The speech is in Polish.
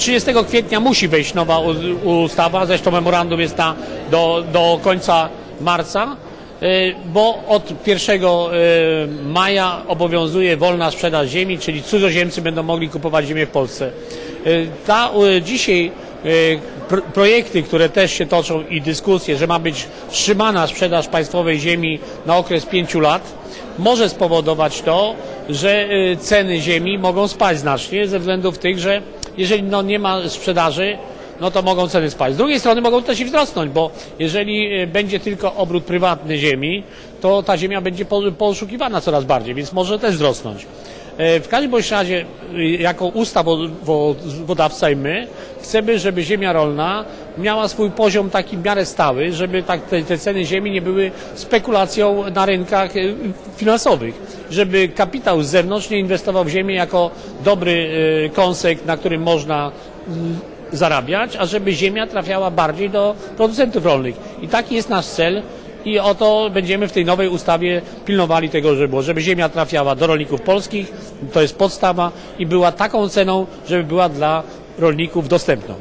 30 kwietnia musi wejść nowa ustawa, zresztą memorandum jest na, do, do końca marca, y, bo od 1 y, maja obowiązuje wolna sprzedaż ziemi, czyli cudzoziemcy będą mogli kupować ziemię w Polsce. Y, Ta, dzisiaj projekty, które też się toczą i dyskusje, że ma być wstrzymana sprzedaż państwowej ziemi na okres pięciu lat, może spowodować to, że y, ceny ziemi mogą spaść znacznie ze względów tych, że jeżeli no, nie ma sprzedaży, no to mogą ceny spaść. Z drugiej strony mogą też i wzrosnąć, bo jeżeli y, będzie tylko obrót prywatny ziemi, to ta ziemia będzie po- poszukiwana coraz bardziej, więc może też wzrosnąć. E, W każdym bądź razie, y, jako ustawodawca i my, chcemy, żeby ziemia rolna miała swój poziom taki w miarę stały, żeby tak te, te ceny ziemi nie były spekulacją na rynkach y, finansowych, żeby kapitał z zewnątrz nie inwestował w ziemię jako dobry kąsek, na którym można mm, zarabiać, a żeby ziemia trafiała bardziej do producentów rolnych. I taki jest nasz cel. I o to będziemy w tej nowej ustawie pilnowali tego, żeby było, żeby ziemia trafiała do rolników polskich, to jest podstawa i była taką ceną, żeby była dla rolników dostępną.